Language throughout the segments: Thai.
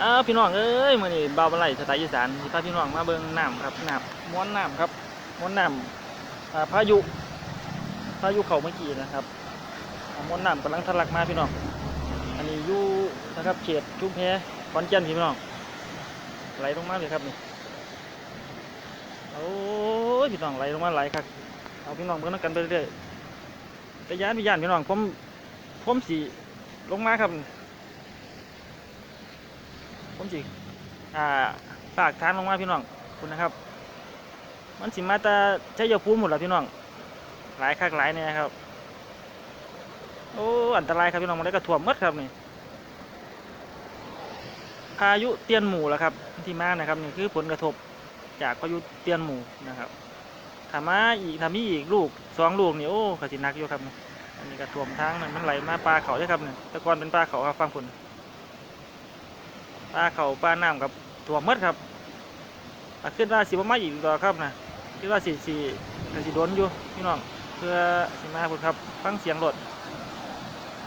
อ้าวพี่น้องเอ้ยมื้อนี้บ่าวบ่ไหลสไตล์อีสานสิพาพี่น้องมาเบิ่งน้ำครับน้ำม้วนน้ำครับม้วนน้ำพายุพายุเข้าเมื่อกี้นะครับม้วนน้ำกำลังทะลักมาพี่น้องอันนี้ยู่นะครับเขตชุมแพขอนแก่นพี่น้องไหลลงมาเลยครับนี่โอ้ยพี่น้องไหลลงมาไหลครับเอาพี่น้องเบิ่งนกันไปเรื่อยๆแต่ยานพี่ยานพี่น้องผมผมสิลงมาครับ ผมสิอ่าฝากทานลงมาพี่น้องคุณนะครับ มันสิมาแตาใช้ยาภูหมดแล้วพี่น้อง หลายคักหลายเนี่ยครับ โอ้อันตรายครับพี่น้องมันได้กระถ่วมมดครับนี่พายุเตียนหมู่แล้วครับที่มานะครับนี่คือผลกระทบจากพายุเตียนหมู่นะครับถามาอีกถามีอีกลูกสองลูกนี่โอ้ขสินักอยู่ครับอันนี้กระถ่วมทางนั่นมันไหลมาปลาเขาใช่ครับนี่ต่ก่อนเป็นปลาเขาครับฟังผล ปลาเขาปลาน้ำกับตัวมดครับขึ้นว่าสิบมาอีกต่อครับนะคิดว่าสิสิก็สิโดนอยู่พี่น้องเพื่อสิมาคุณครับฟังเสียงรถ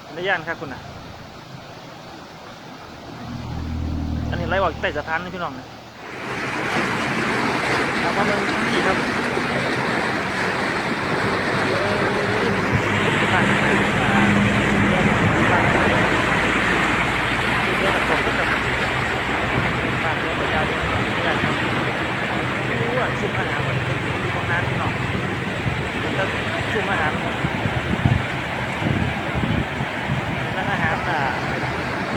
เป็นระยานครับคุณนะอันนี้ไล่ออกใต้สะพานนะพี่น้องนะเอามาเบิ่งทั้งที่ครับเรื่องของครับ ฝากเรื่องประชาชนด้วยกันครับรู้ว่าซุ่มอาหารมันเป็นมีของน้ำที่หนอกแล้วซุ่มอาหารร้านอาหารอะ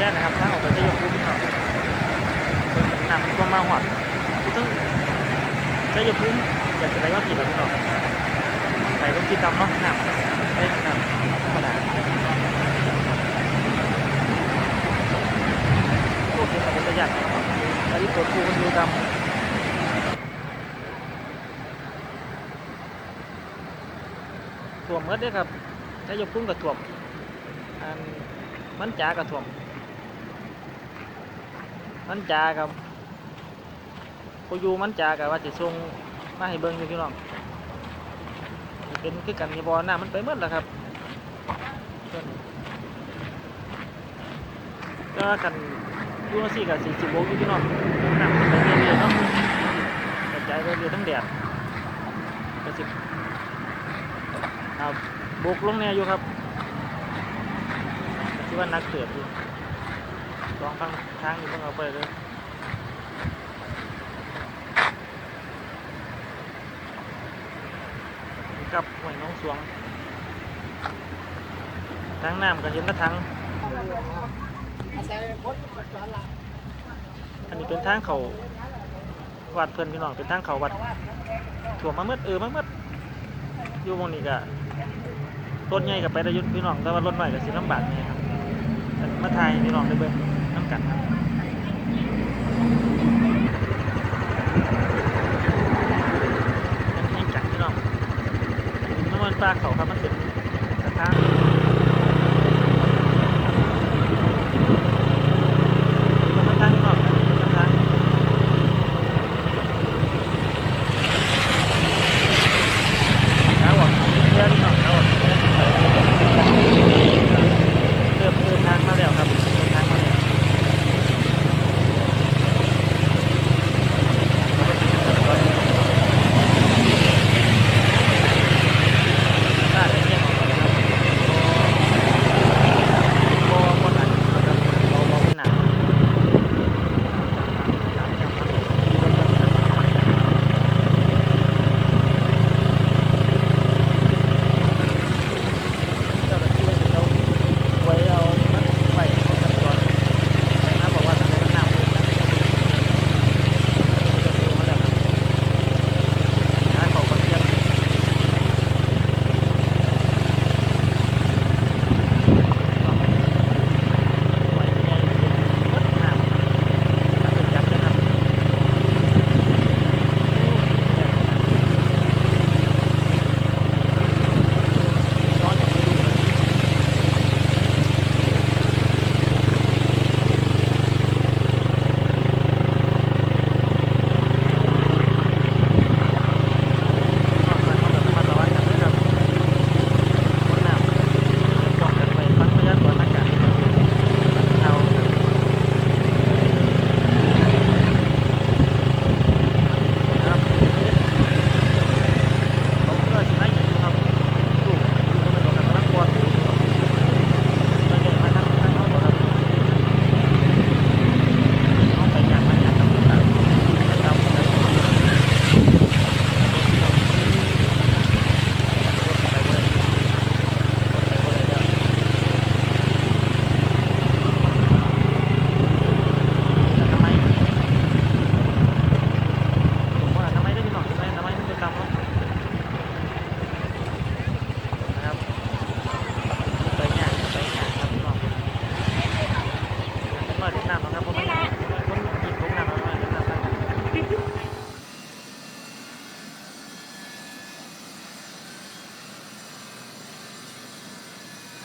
แย่นะครับถ้าออกไปจะยกภูมิหน่อยเป็นนำก็มาหอดคือต้องจะยกภูมิอยากจะได้ว่ากี่แบบนี้หรอกใส่ต้องกินตำเนาะน้ำไม่น้ำธรรมดาโอเคครับเป็นประหยัดอันนี้ตัวครูมันดูดำถ่วมเมื่อเด้อครับใช้ยกพุ่งกับถ่วมันมันจ๋ากับถ่วม มันจากับพออยู่มันจากับว่าจะส่งมาให้เบิ้งอยู่พี่น้องเป็นคือกันที่บอหน้ามันไปเมื่อแล้วครับก็กันยูจั่งซี่กับสี่สิบโวลต์อยู่พี่น้องน้ำมันไปเรื่อยๆเนาะกระจายไปเรื่อยทั้งแดดกระสิบอ่าบกลงแน่อยู่ครับคิดว่านักเตือบอยู่ ลองฟังทางอยู่เพิ่งเอาไปเลยกับหวยน้องสวงทางน้ำก็เห็นแตะทางอันนี้เป็นทางเขาวัดเพื่อนพี่น้องเป็นทางเขาวัดถั่วมมาเมื่อเออมาเมื่อยู่หมองนี้ก็ต้นใหญ่กับไปได้อยุพี่น้องแต่ว่ารถใหม่กับสิลำบากนี่ครับมาไทยพี่น้องได้เบิ่งน้ กันครับนนี้จัดที่น้องน้ำมันปลาเขาครับมันเป็นกระทา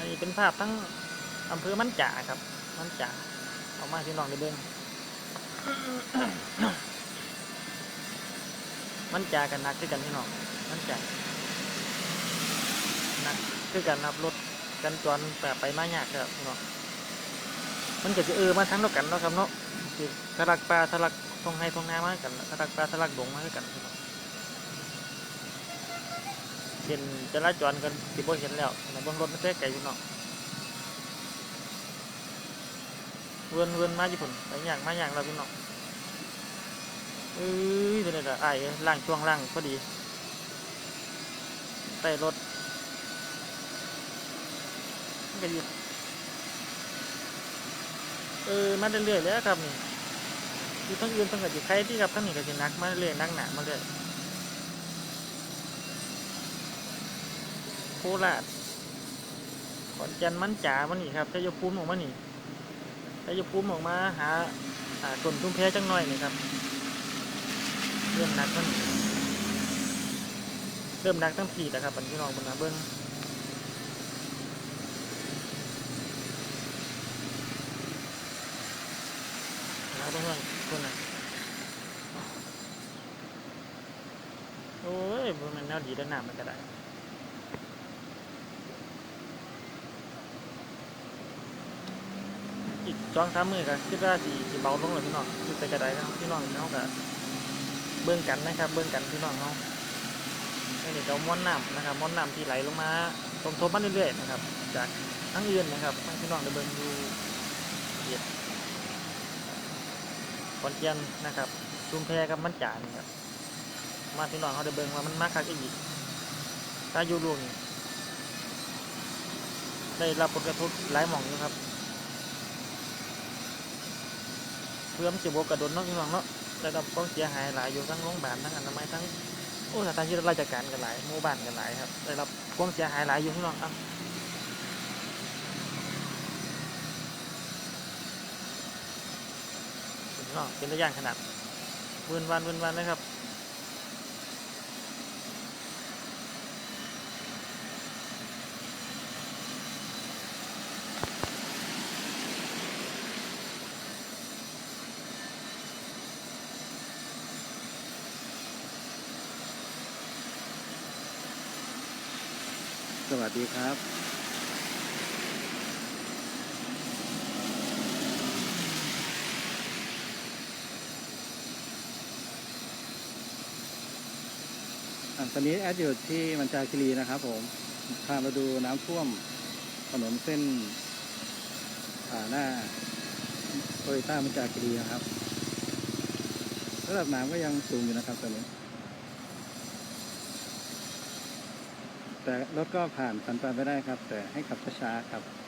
นี้เป็นภาพทั้งอำเภอมันจ่าครับ มันจ่าเอามาที่น้องได้เบิ่งมันจ่ากันหนักคือกันพี่น้องมันจ่าหนักคือกันนับรถกันจรแต่ไปมายากครับพี่น้องมันก็จะเออมาทั้งเท่ากันเนาะครับเนาะสิทะลักปลาทะลักทงให้ทงนามากันทะลักปลาทะลักดงมาคือกันพี่น้อง เห็นจราจรกันสิบ่เห็นแล้วในบนรถมันแท้ไกลพี่น้องเวินเวินมาญี่ปุ่นไปอย่างมาอย่างเราพี่น้องเอ้ยเป็นไงล่ะไอ้ล่างช่วงล่างพอดีใต้รถมันก็หยุดเออมาเรื่อยๆเลยครับนี่อยู่ทั้งอื่นทั้งกับอยู่ใครที่ครับทั้งนี้ก็จะนักมาเรื่อยนักหนามาเรื่อยโค ราชขอนแก่นมันจ๋ามันนี่ครับชัยภูมิออกมานี่ชัยภูมิออกมาหาอ่าต้นทุ่มแพ้จังหน่อยนี่ครับ เริ่มหนักมันเริ่มหนักตั้งผีแล้วครับบันพี่น้องบนนะเบิ้งแล้วเพื่อนเพื่อนนะโอ้ยมันแนวดีด้านหน้ามันก็ได้ อีกสองสามมือกันคิดว่าสีสีเบาลงเลยพี่น้องอยู่แต่กระไดนะครับพี่น้องเขาก็เบื้องกันนะครับ เบื้องกันพี่น้องเขาอันนี้ก็ม้วนน้ำนะครับม้วนน้ำที่ไหลลงมาสมทบมาเรื่อยๆนะครับ จากทั้งเอื่นนะครับทั้งพี่น้องได้เบิ่งดูเหยียดขอนแก่นนะครับชุมแพกับมันจานครับ มาพี่น้องเขาได้เบิ่งว่ามันมากคักอีกถ้าอยู่รวมได้รับผลกระทบหลายหม่องอยู่ครับ เพื่อมันจะบกกระโดนเนาะพี่น้องเนาะได้รับความเสียหายหลายอยู่ทั้งโรงพยาบาลทั้งอนามัยทั้งโอ้สถานที่ราชการกันหลายหมู่บ้านกันหลายครับได้รับความเสียหายหลายอยู่พี่น้องครับเป็นระย่างขนาดเวินวันเวินวันนะครับ สวัสดีครับตอนนี้แอดอยู่ที่มันจาคิรีนะครับผม พามาดูน้ำท่วมถนนเส้นผ่าหน้าโตโยต้ามันจาคิรีนะครับ ระดับน้ำก็ยังสูงอยู่นะครับตอนนี้ แต่รถก็ผ่านสัญจรไปได้ครับ แต่ให้ขับช้าๆครับ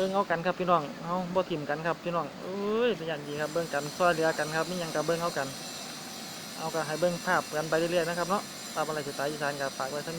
บิ้งเอากันครับพี่น้องเอาบ่ทิมกันครับพี่น้องเอ้ยเป็นอย่างดีครับเบิ้งกันซอยเรือกันครับมีหยังกับเบิ้งเอากัน เอากันให้เบิ้งภาพกันไปเรื่อยๆนะครับเนาะตามอะไรสไตล์อีสานกับฝากไว้ท่าน